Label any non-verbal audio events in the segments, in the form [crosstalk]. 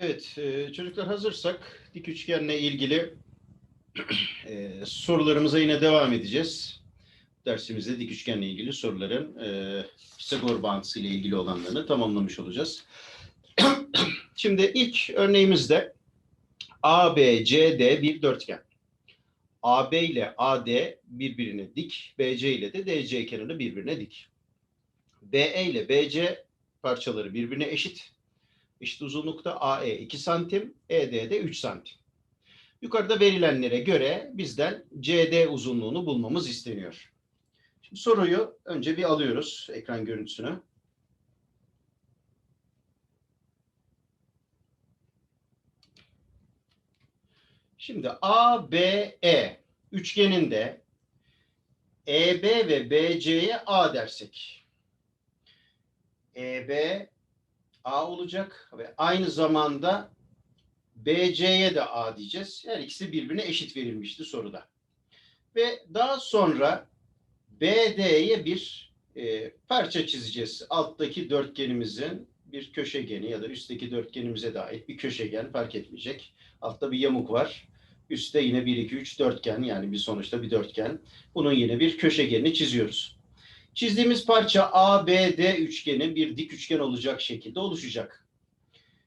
Evet, e, çocuklar hazırsak dik üçgenle ilgili [clears throat] e, sorularımıza yine devam edeceğiz. Dersimizde dik üçgenle ilgili soruların e, Pisagor bağıntısı ile ilgili olanlarını tamamlamış olacağız. [clears throat] Şimdi ilk örneğimizde ABCD bir dörtgen. AB ile AD birbirine dik, BC ile de DC kenarı birbirine dik. BE ile BC parçaları birbirine eşit. İşte uzunlukta AE 2 santim, ED de 3 santim. Yukarıda verilenlere göre bizden CD uzunluğunu bulmamız isteniyor. Şimdi soruyu önce bir alıyoruz ekran görüntüsünü. Şimdi ABE üçgeninde EB ve BC'ye A dersek. EB A olacak ve aynı zamanda BC'ye de A diyeceğiz. Her ikisi birbirine eşit verilmişti soruda. Ve daha sonra BD'ye bir e, parça çizeceğiz. Alttaki dörtgenimizin bir köşegeni ya da üstteki dörtgenimize dair bir köşegen fark etmeyecek. Altta bir yamuk var. Üstte yine 1, 2, 3 dörtgen yani bir sonuçta bir dörtgen. Bunun yine bir köşegenini çiziyoruz. Çizdiğimiz parça ABD üçgeni bir dik üçgen olacak şekilde oluşacak.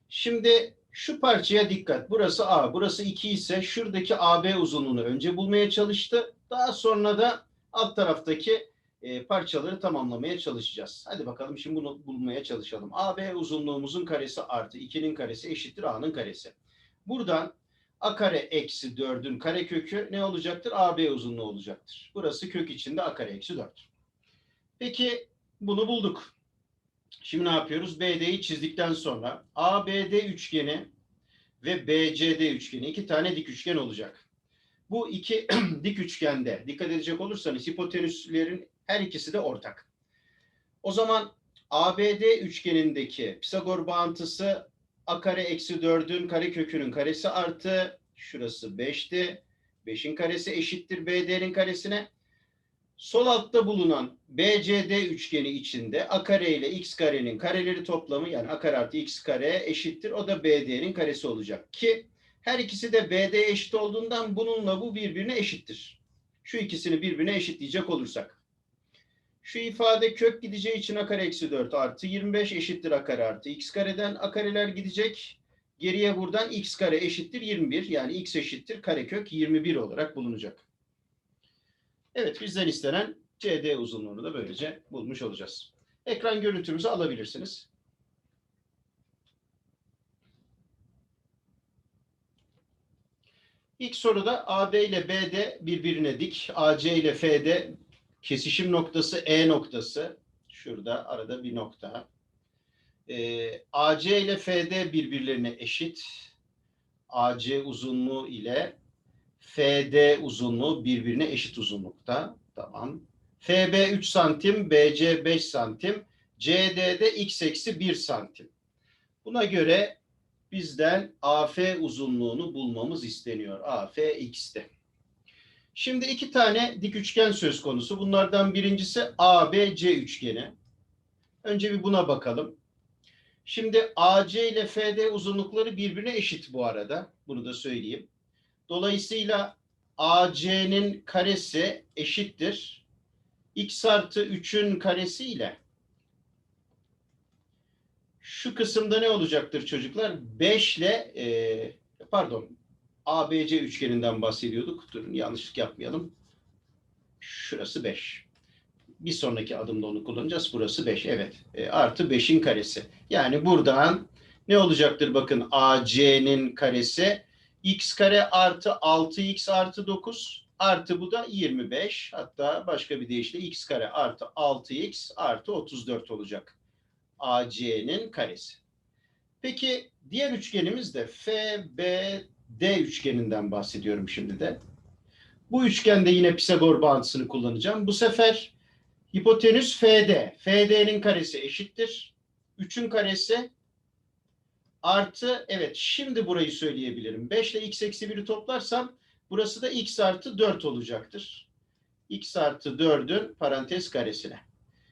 Şimdi şu parçaya dikkat. Burası A, burası 2 ise şuradaki AB uzunluğunu önce bulmaya çalıştı. Daha sonra da alt taraftaki e, parçaları tamamlamaya çalışacağız. Hadi bakalım şimdi bunu bulmaya çalışalım. AB uzunluğumuzun karesi artı 2'nin karesi eşittir A'nın karesi. Buradan A kare eksi 4'ün karekökü ne olacaktır? AB uzunluğu olacaktır. Burası kök içinde A kare eksi 4. Peki bunu bulduk. Şimdi ne yapıyoruz? BD'yi çizdikten sonra ABD üçgeni ve BCD üçgeni iki tane dik üçgen olacak. Bu iki [clears throat] dik üçgende dikkat edecek olursanız hipotenüslerin her ikisi de ortak. O zaman ABD üçgenindeki Pisagor bağıntısı a kare eksi 4'ün karekökünün karesi artı şurası 5'ti. 5'in karesi eşittir BD'nin karesine. Sol altta bulunan BCD üçgeni içinde a kare ile x karenin kareleri toplamı yani a kare artı x kare eşittir. O da BD'nin karesi olacak ki her ikisi de BD eşit olduğundan bununla bu birbirine eşittir. Şu ikisini birbirine eşitleyecek olursak. Şu ifade kök gideceği için a kare eksi 4 artı 25 eşittir a kare artı x kareden a kareler gidecek. Geriye buradan x kare eşittir 21 yani x eşittir karekök 21 olarak bulunacak. Evet bizden istenen CD uzunluğunu da böylece bulmuş olacağız. Ekran görüntümüzü alabilirsiniz. İlk soruda AB ile BD birbirine dik. AC ile FD kesişim noktası E noktası. Şurada arada bir nokta. Ee, AC ile FD birbirlerine eşit. AC uzunluğu ile FD uzunluğu birbirine eşit uzunlukta. Tamam. FB 3 santim, BC 5 santim, CD'de x eksi 1 santim. Buna göre bizden AF uzunluğunu bulmamız isteniyor. AF x'te. Şimdi iki tane dik üçgen söz konusu. Bunlardan birincisi ABC üçgeni. Önce bir buna bakalım. Şimdi AC ile FD uzunlukları birbirine eşit bu arada. Bunu da söyleyeyim. Dolayısıyla AC'nin karesi eşittir. X artı 3'ün karesi ile şu kısımda ne olacaktır çocuklar? 5 ile e, pardon ABC üçgeninden bahsediyorduk. Durun yanlışlık yapmayalım. Şurası 5. Bir sonraki adımda onu kullanacağız. Burası 5. Evet. E, artı 5'in karesi. Yani buradan ne olacaktır? Bakın AC'nin karesi x kare artı 6x artı 9 artı bu da 25. Hatta başka bir deyişle x kare artı 6x artı 34 olacak. AC'nin karesi. Peki diğer üçgenimiz de FBD üçgeninden bahsediyorum şimdi de. Bu üçgende yine Pisagor bağıntısını kullanacağım. Bu sefer hipotenüs FD. FD'nin karesi eşittir. 3'ün karesi artı evet şimdi burayı söyleyebilirim. 5 ile x eksi 1'i toplarsam burası da x artı 4 olacaktır. x artı 4'ün parantez karesine.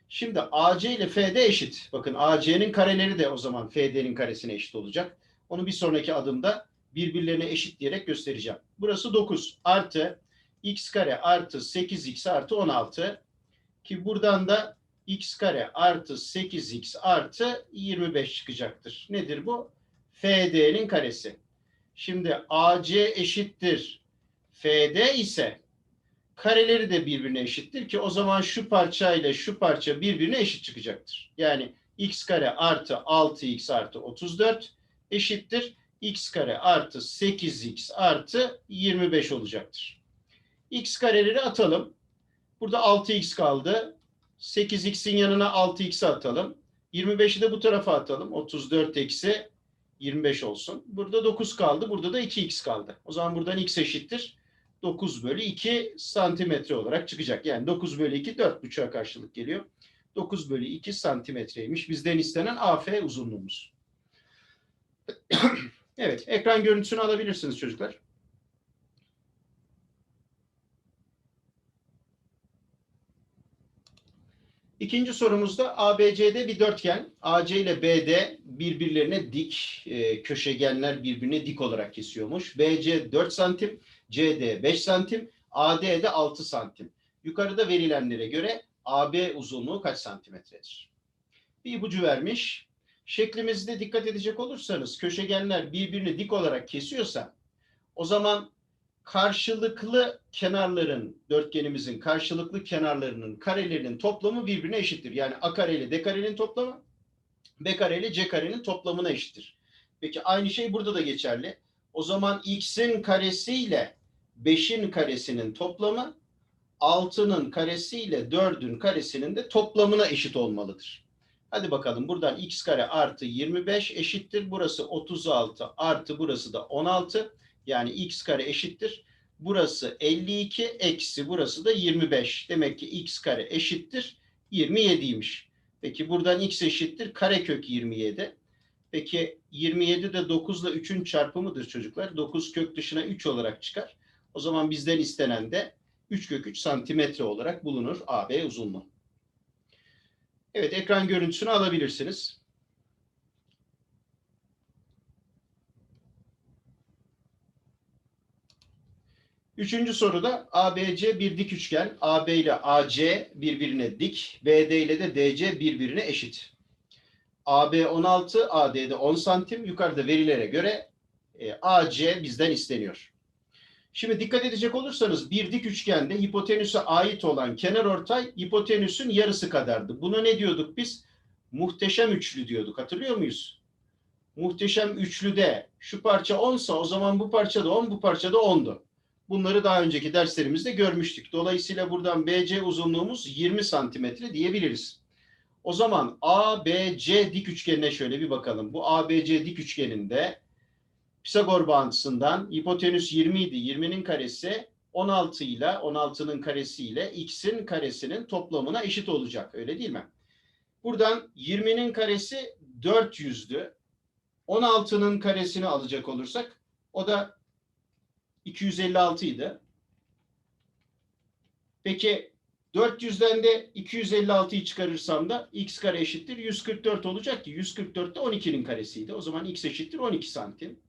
Şimdi AC ile FD eşit. Bakın AC'nin kareleri de o zaman FD'nin karesine eşit olacak. Onu bir sonraki adımda birbirlerine eşitleyerek göstereceğim. Burası 9 artı x kare artı 8x artı 16 ki buradan da x kare artı 8x artı 25 çıkacaktır. Nedir bu? FD'nin karesi. Şimdi AC eşittir. FD ise kareleri de birbirine eşittir ki o zaman şu parça ile şu parça birbirine eşit çıkacaktır. Yani x kare artı 6x artı 34 eşittir. x kare artı 8x artı 25 olacaktır. x kareleri atalım. Burada 6x kaldı. 8x'in yanına 6x'i atalım. 25'i de bu tarafa atalım. 34 eksi 25 olsun. Burada 9 kaldı. Burada da 2x kaldı. O zaman buradan x eşittir. 9 bölü 2 santimetre olarak çıkacak. Yani 9 bölü 2 4,5'a karşılık geliyor. 9 bölü 2 santimetreymiş. Bizden istenen AF uzunluğumuz. [clears throat] evet, ekran görüntüsünü alabilirsiniz çocuklar. İkinci sorumuzda ABC'de bir dörtgen. AC ile BD birbirlerine dik, e, köşegenler birbirine dik olarak kesiyormuş. BC 4 santim, CD 5 santim, AD de 6 santim. Yukarıda verilenlere göre AB uzunluğu kaç santimetredir? Bir ipucu vermiş. Şeklimizde dikkat edecek olursanız köşegenler birbirini dik olarak kesiyorsa o zaman karşılıklı kenarların, dörtgenimizin karşılıklı kenarlarının karelerinin toplamı birbirine eşittir. Yani A kare ile D karenin toplamı B kare ile C karenin toplamına eşittir. Peki aynı şey burada da geçerli. O zaman x'in karesi ile 5'in karesinin toplamı 6'nın karesi ile 4'ün karesinin de toplamına eşit olmalıdır. Hadi bakalım buradan x kare artı 25 eşittir. Burası 36 artı burası da 16. Yani x kare eşittir. Burası 52 eksi burası da 25. Demek ki x kare eşittir 27'ymiş. Peki buradan x eşittir karekök 27. Peki 27 de 9 ile 3'ün çarpımıdır çocuklar. 9 kök dışına 3 olarak çıkar. O zaman bizden istenen de 3 kök 3 santimetre olarak bulunur AB uzunluğu. Evet ekran görüntüsünü alabilirsiniz. Üçüncü soruda ABC bir dik üçgen. AB ile AC birbirine dik. BD ile de DC birbirine eşit. AB 16, AD de 10 santim. Yukarıda verilere göre e, AC bizden isteniyor. Şimdi dikkat edecek olursanız bir dik üçgende hipotenüse ait olan kenar ortay hipotenüsün yarısı kadardı. Buna ne diyorduk biz? Muhteşem üçlü diyorduk. Hatırlıyor muyuz? Muhteşem üçlüde şu parça 10 sa o zaman bu parça da 10, bu parça da 10'du. Bunları daha önceki derslerimizde görmüştük. Dolayısıyla buradan BC uzunluğumuz 20 santimetre diyebiliriz. O zaman ABC dik üçgenine şöyle bir bakalım. Bu ABC dik üçgeninde Pisagor bağıntısından hipotenüs 20 idi. 20'nin karesi 16 ile 16'nın karesi ile x'in karesinin toplamına eşit olacak. Öyle değil mi? Buradan 20'nin karesi 400'dü. 16'nın karesini alacak olursak o da 256 idi. Peki 400'den de 256'yı çıkarırsam da x kare eşittir 144 olacak ki 144 de 12'nin karesiydi. O zaman x eşittir 12 santim.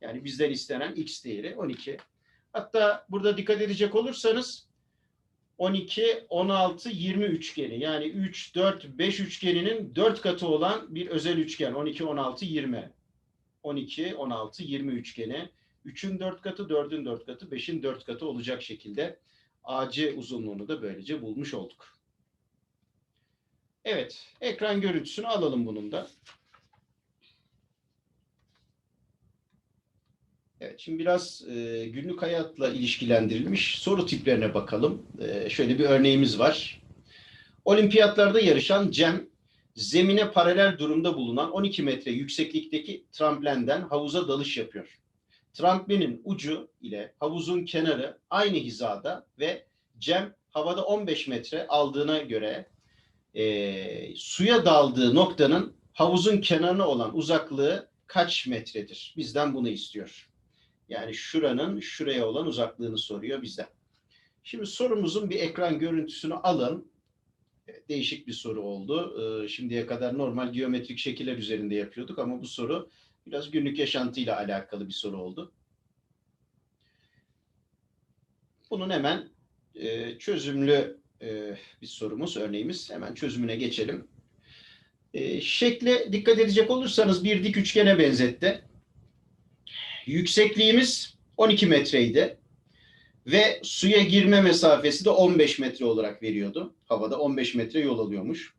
Yani bizden istenen x değeri 12. Hatta burada dikkat edecek olursanız 12, 16, 20 üçgeni yani 3, 4, 5 üçgeninin 4 katı olan bir özel üçgen. 12, 16, 20. 12, 16, 20 üçgeni. 3'ün 4 katı, 4'ün 4 katı, 5'in 4 katı olacak şekilde AC uzunluğunu da böylece bulmuş olduk. Evet, ekran görüntüsünü alalım bunun da. Evet, şimdi biraz e, günlük hayatla ilişkilendirilmiş soru tiplerine bakalım. E, şöyle bir örneğimiz var. Olimpiyatlarda yarışan Cem, zemine paralel durumda bulunan 12 metre yükseklikteki tramplenden havuza dalış yapıyor. Tramplinin ucu ile havuzun kenarı aynı hizada ve Cem havada 15 metre aldığına göre e, suya daldığı noktanın havuzun kenarına olan uzaklığı kaç metredir? Bizden bunu istiyor. Yani şuranın şuraya olan uzaklığını soruyor bizden. Şimdi sorumuzun bir ekran görüntüsünü alın. Değişik bir soru oldu. Şimdiye kadar normal geometrik şekiller üzerinde yapıyorduk ama bu soru Biraz günlük yaşantıyla alakalı bir soru oldu. Bunun hemen e, çözümlü e, bir sorumuz, örneğimiz. Hemen çözümüne geçelim. E, şekle dikkat edecek olursanız bir dik üçgene benzetti. Yüksekliğimiz 12 metreydi. Ve suya girme mesafesi de 15 metre olarak veriyordu. Havada 15 metre yol alıyormuş.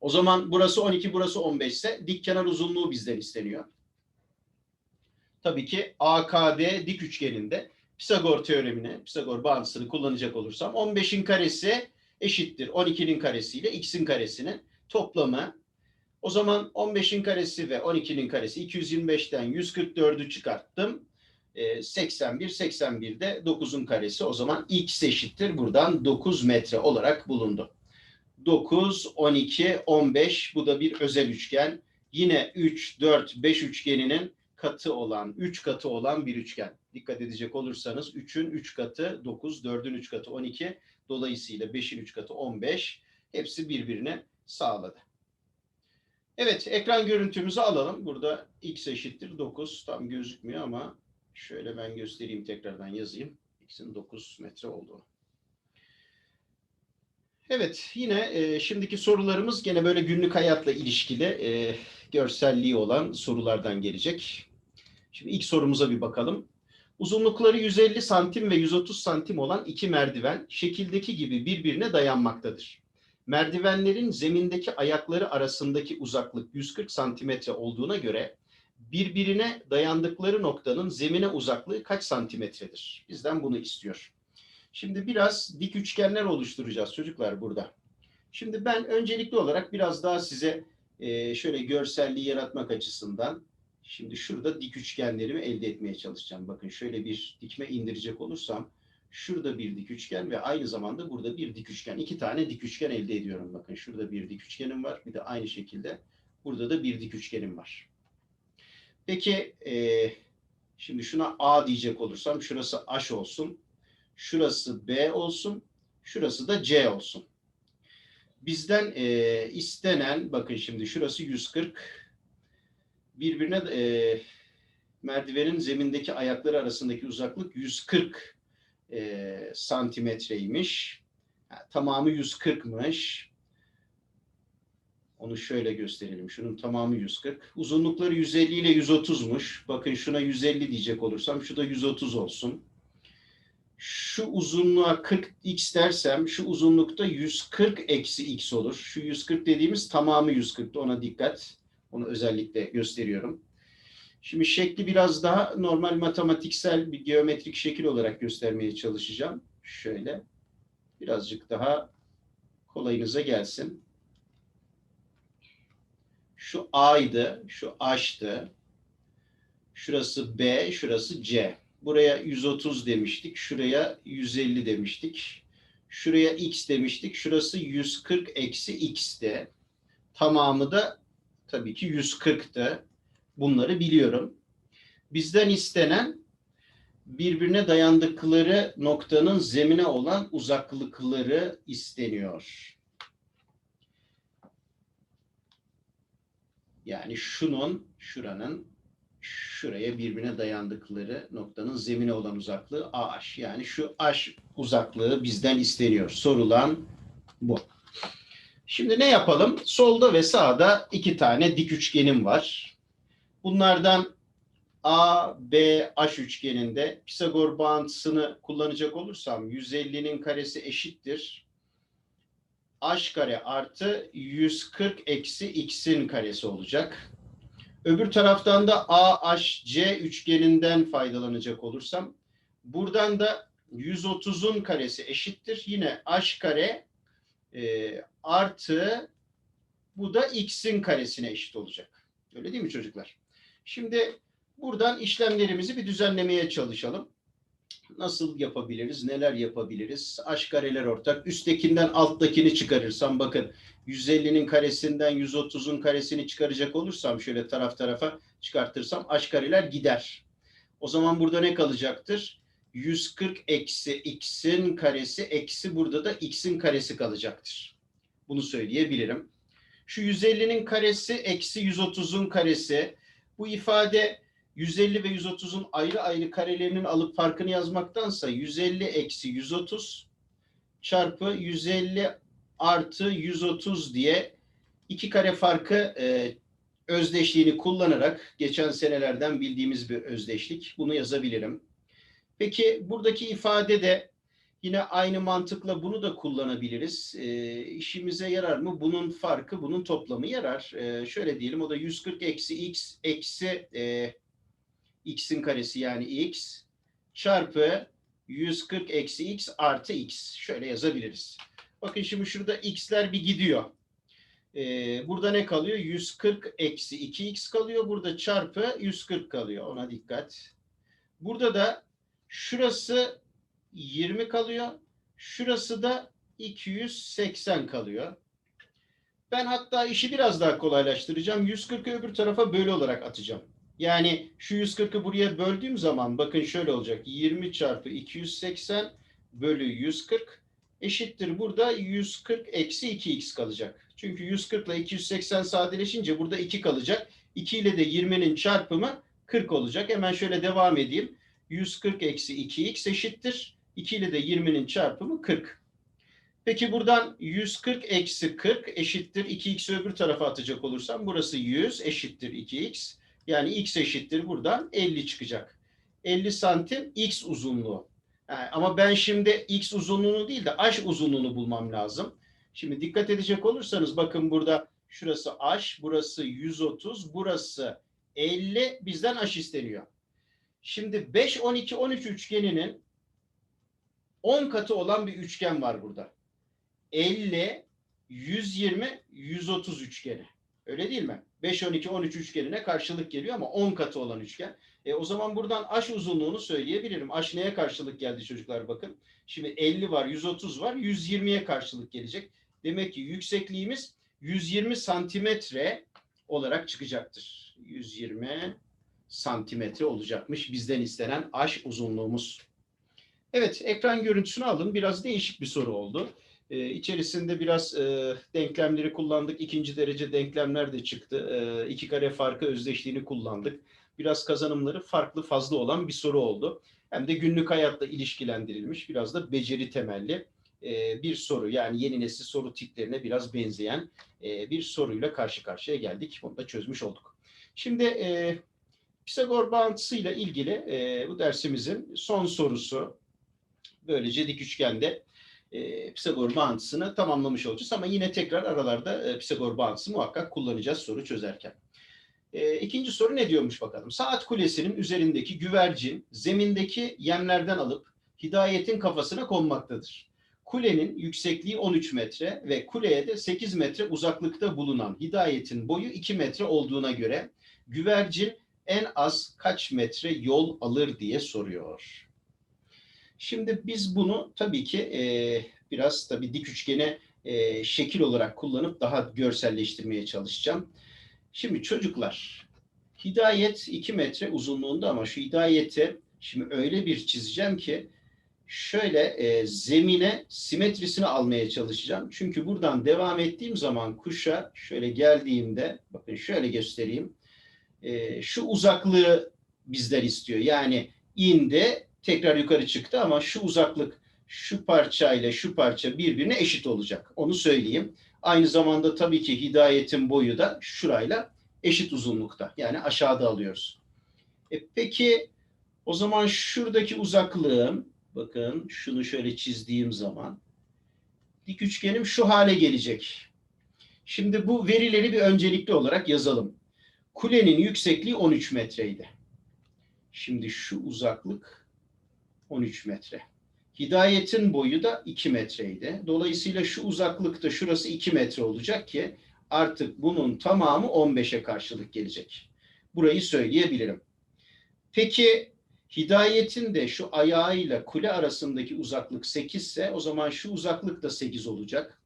O zaman burası 12, burası 15 ise dik kenar uzunluğu bizden isteniyor. Tabii ki AKD dik üçgeninde Pisagor teoremini, Pisagor bağıntısını kullanacak olursam 15'in karesi eşittir 12'nin karesiyle x'in karesinin toplamı. O zaman 15'in karesi ve 12'nin karesi 225'ten 144'ü çıkarttım. 81, 81 de 9'un karesi. O zaman x eşittir. Buradan 9 metre olarak bulundu. 9, 12, 15 bu da bir özel üçgen. Yine 3, 4, 5 üçgeninin katı olan, 3 katı olan bir üçgen. Dikkat edecek olursanız 3'ün 3 katı 9, 4'ün 3 katı 12. Dolayısıyla 5'in 3 katı 15. Hepsi birbirine sağladı. Evet, ekran görüntümüzü alalım. Burada x eşittir 9. Tam gözükmüyor ama şöyle ben göstereyim tekrardan yazayım. x'in 9 metre olduğunu. Evet, yine e, şimdiki sorularımız gene böyle günlük hayatla ilişkili e, görselliği olan sorulardan gelecek. Şimdi ilk sorumuza bir bakalım. Uzunlukları 150 santim ve 130 santim olan iki merdiven şekildeki gibi birbirine dayanmaktadır. Merdivenlerin zemindeki ayakları arasındaki uzaklık 140 santimetre olduğuna göre birbirine dayandıkları noktanın zemine uzaklığı kaç santimetredir? Bizden bunu istiyor. Şimdi biraz dik üçgenler oluşturacağız çocuklar burada. Şimdi ben öncelikli olarak biraz daha size e, şöyle görselliği yaratmak açısından şimdi şurada dik üçgenlerimi elde etmeye çalışacağım. Bakın şöyle bir dikme indirecek olursam şurada bir dik üçgen ve aynı zamanda burada bir dik üçgen. İki tane dik üçgen elde ediyorum. Bakın şurada bir dik üçgenim var. Bir de aynı şekilde burada da bir dik üçgenim var. Peki e, şimdi şuna A diyecek olursam şurası H olsun. Şurası B olsun. Şurası da C olsun. Bizden e, istenen bakın şimdi şurası 140 birbirine e, merdivenin zemindeki ayakları arasındaki uzaklık 140 e, santimetreymiş. Yani, tamamı 140'mış. Onu şöyle gösterelim. Şunun tamamı 140. Uzunlukları 150 ile 130'muş. Bakın şuna 150 diyecek olursam şu da 130 olsun. Şu uzunluğa 40x dersem şu uzunlukta 140 eksi x olur. Şu 140 dediğimiz tamamı 140'tı. Ona dikkat. Onu özellikle gösteriyorum. Şimdi şekli biraz daha normal matematiksel bir geometrik şekil olarak göstermeye çalışacağım. Şöyle. Birazcık daha kolayınıza gelsin. Şu A'ydı, şu H'tı. Şurası B, şurası C. Buraya 130 demiştik, şuraya 150 demiştik. Şuraya X demiştik, şurası 140 eksi X'ti. Tamamı da tabii ki 140'tı. Bunları biliyorum. Bizden istenen birbirine dayandıkları noktanın zemine olan uzaklıkları isteniyor. Yani şunun, şuranın şuraya birbirine dayandıkları noktanın zemine olan uzaklığı AH. Yani şu H uzaklığı bizden isteniyor. Sorulan bu. Şimdi ne yapalım? Solda ve sağda iki tane dik üçgenim var. Bunlardan A, B, H üçgeninde Pisagor bağıntısını kullanacak olursam 150'nin karesi eşittir. H kare artı 140 eksi x'in karesi olacak. Öbür taraftan da AHC üçgeninden faydalanacak olursam buradan da 130'un karesi eşittir. Yine h kare e, artı bu da x'in karesine eşit olacak. Öyle değil mi çocuklar? Şimdi buradan işlemlerimizi bir düzenlemeye çalışalım. Nasıl yapabiliriz? Neler yapabiliriz? H kareler ortak. Üsttekinden alttakini çıkarırsam bakın 150'nin karesinden 130'un karesini çıkaracak olursam şöyle taraf tarafa çıkartırsam H kareler gider. O zaman burada ne kalacaktır? 140 eksi x'in karesi eksi burada da x'in karesi kalacaktır. Bunu söyleyebilirim. Şu 150'nin karesi eksi 130'un karesi Bu ifade 150 ve 130'un ayrı ayrı karelerinin alıp farkını yazmaktansa 150 eksi 130 çarpı 150 artı 130 diye iki kare farkı e, özdeşliğini kullanarak geçen senelerden bildiğimiz bir özdeşlik. Bunu yazabilirim. Peki buradaki ifade de yine aynı mantıkla bunu da kullanabiliriz. E, işimize yarar mı? Bunun farkı, bunun toplamı yarar. E, şöyle diyelim o da 140 eksi x eksi e, x'in karesi yani x çarpı 140 eksi x artı x. Şöyle yazabiliriz. Bakın şimdi şurada x'ler bir gidiyor. Ee, burada ne kalıyor? 140 eksi 2x kalıyor. Burada çarpı 140 kalıyor. Ona dikkat. Burada da şurası 20 kalıyor. Şurası da 280 kalıyor. Ben hatta işi biraz daha kolaylaştıracağım. 140'ı öbür tarafa bölü olarak atacağım. Yani şu 140'ı buraya böldüğüm zaman bakın şöyle olacak. 20 çarpı 280 bölü 140 eşittir. Burada 140 eksi 2x kalacak. Çünkü 140 ile 280 sadeleşince burada 2 kalacak. 2 ile de 20'nin çarpımı 40 olacak. Hemen şöyle devam edeyim. 140 eksi 2x eşittir. 2 ile de 20'nin çarpımı 40. Peki buradan 140 eksi 40 eşittir. 2x'i öbür tarafa atacak olursam burası 100 eşittir 2x. Yani x eşittir buradan 50 çıkacak. 50 santim x uzunluğu. Yani ama ben şimdi x uzunluğunu değil de h uzunluğunu bulmam lazım. Şimdi dikkat edecek olursanız bakın burada şurası h, burası 130, burası 50 bizden h isteniyor. Şimdi 5, 12, 13 üçgeninin 10 katı olan bir üçgen var burada. 50, 120, 130 üçgeni. Öyle değil mi? 5, 12, 13 üçgenine karşılık geliyor ama 10 katı olan üçgen. E, o zaman buradan h uzunluğunu söyleyebilirim. H neye karşılık geldi çocuklar bakın. Şimdi 50 var, 130 var, 120'ye karşılık gelecek. Demek ki yüksekliğimiz 120 santimetre olarak çıkacaktır. 120 santimetre olacakmış bizden istenen h uzunluğumuz. Evet, ekran görüntüsünü alın. Biraz değişik bir soru oldu. Ee, içerisinde biraz e, denklemleri kullandık. İkinci derece denklemler de çıktı. E, iki kare farkı özdeşliğini kullandık. Biraz kazanımları farklı fazla olan bir soru oldu. Hem de günlük hayatla ilişkilendirilmiş. Biraz da beceri temelli e, bir soru. Yani yeni nesil soru tiplerine biraz benzeyen e, bir soruyla karşı karşıya geldik. Bunu da çözmüş olduk. Şimdi e, Pisagor bağıntısıyla ilgili e, bu dersimizin son sorusu. Böylece dik üçgende e, Pisagor bağıntısını tamamlamış olacağız. Ama yine tekrar aralarda e, Pisagor bağıntısı muhakkak kullanacağız soru çözerken. E, ikinci soru ne diyormuş bakalım. Saat kulesinin üzerindeki güvercin zemindeki yemlerden alıp hidayetin kafasına konmaktadır. Kulenin yüksekliği 13 metre ve kuleye de 8 metre uzaklıkta bulunan hidayetin boyu 2 metre olduğuna göre güvercin en az kaç metre yol alır diye soruyor. Şimdi biz bunu tabii ki e, biraz tabii dik üçgene e, şekil olarak kullanıp daha görselleştirmeye çalışacağım. Şimdi çocuklar hidayet 2 metre uzunluğunda ama şu hidayeti şimdi öyle bir çizeceğim ki şöyle e, zemine simetrisini almaya çalışacağım. Çünkü buradan devam ettiğim zaman kuşa şöyle geldiğimde bakın şöyle göstereyim. E, şu uzaklığı bizden istiyor. Yani indi tekrar yukarı çıktı ama şu uzaklık şu parça ile şu parça birbirine eşit olacak. Onu söyleyeyim. Aynı zamanda tabii ki hidayetin boyu da şurayla eşit uzunlukta. Yani aşağıda alıyoruz. E peki o zaman şuradaki uzaklığım bakın şunu şöyle çizdiğim zaman dik üçgenim şu hale gelecek. Şimdi bu verileri bir öncelikli olarak yazalım. Kulenin yüksekliği 13 metreydi. Şimdi şu uzaklık 13 metre. Hidayetin boyu da 2 metreydi. Dolayısıyla şu uzaklıkta şurası 2 metre olacak ki artık bunun tamamı 15'e karşılık gelecek. Burayı söyleyebilirim. Peki hidayetin de şu ayağıyla kule arasındaki uzaklık 8 ise o zaman şu uzaklık da 8 olacak.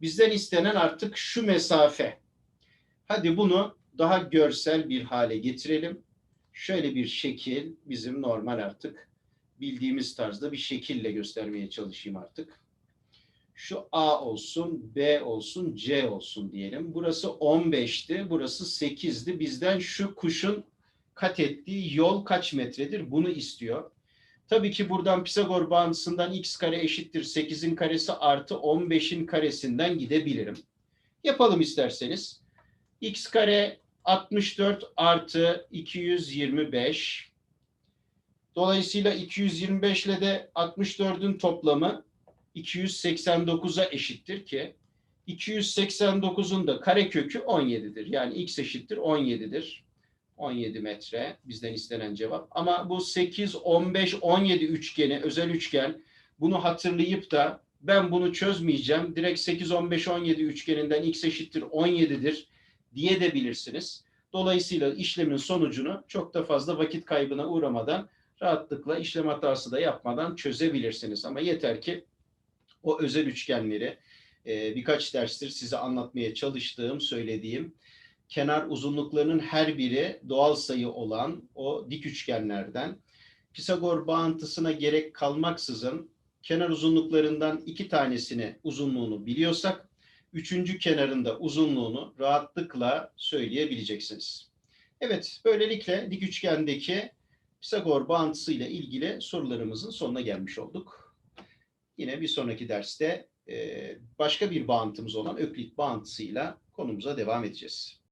Bizden istenen artık şu mesafe. Hadi bunu daha görsel bir hale getirelim. Şöyle bir şekil bizim normal artık bildiğimiz tarzda bir şekille göstermeye çalışayım artık. Şu A olsun, B olsun, C olsun diyelim. Burası 15'ti, burası 8'di. Bizden şu kuşun kat ettiği yol kaç metredir? Bunu istiyor. Tabii ki buradan Pisagor bağıntısından x kare eşittir 8'in karesi artı 15'in karesinden gidebilirim. Yapalım isterseniz. x kare 64 artı 225. Dolayısıyla 225 ile de 64'ün toplamı 289'a eşittir ki 289'un da karekökü 17'dir. Yani x eşittir 17'dir. 17 metre bizden istenen cevap. Ama bu 8, 15, 17 üçgeni, özel üçgen bunu hatırlayıp da ben bunu çözmeyeceğim. Direkt 8, 15, 17 üçgeninden x eşittir 17'dir diye de bilirsiniz. Dolayısıyla işlemin sonucunu çok da fazla vakit kaybına uğramadan rahatlıkla işlem hatası da yapmadan çözebilirsiniz. Ama yeter ki o özel üçgenleri e, birkaç derstir size anlatmaya çalıştığım, söylediğim kenar uzunluklarının her biri doğal sayı olan o dik üçgenlerden Pisagor bağıntısına gerek kalmaksızın kenar uzunluklarından iki tanesini uzunluğunu biliyorsak üçüncü kenarında uzunluğunu rahatlıkla söyleyebileceksiniz. Evet, böylelikle dik üçgendeki Pisagor bağıntısı ilgili sorularımızın sonuna gelmiş olduk. Yine bir sonraki derste başka bir bağıntımız olan Öklit bağıntısıyla konumuza devam edeceğiz.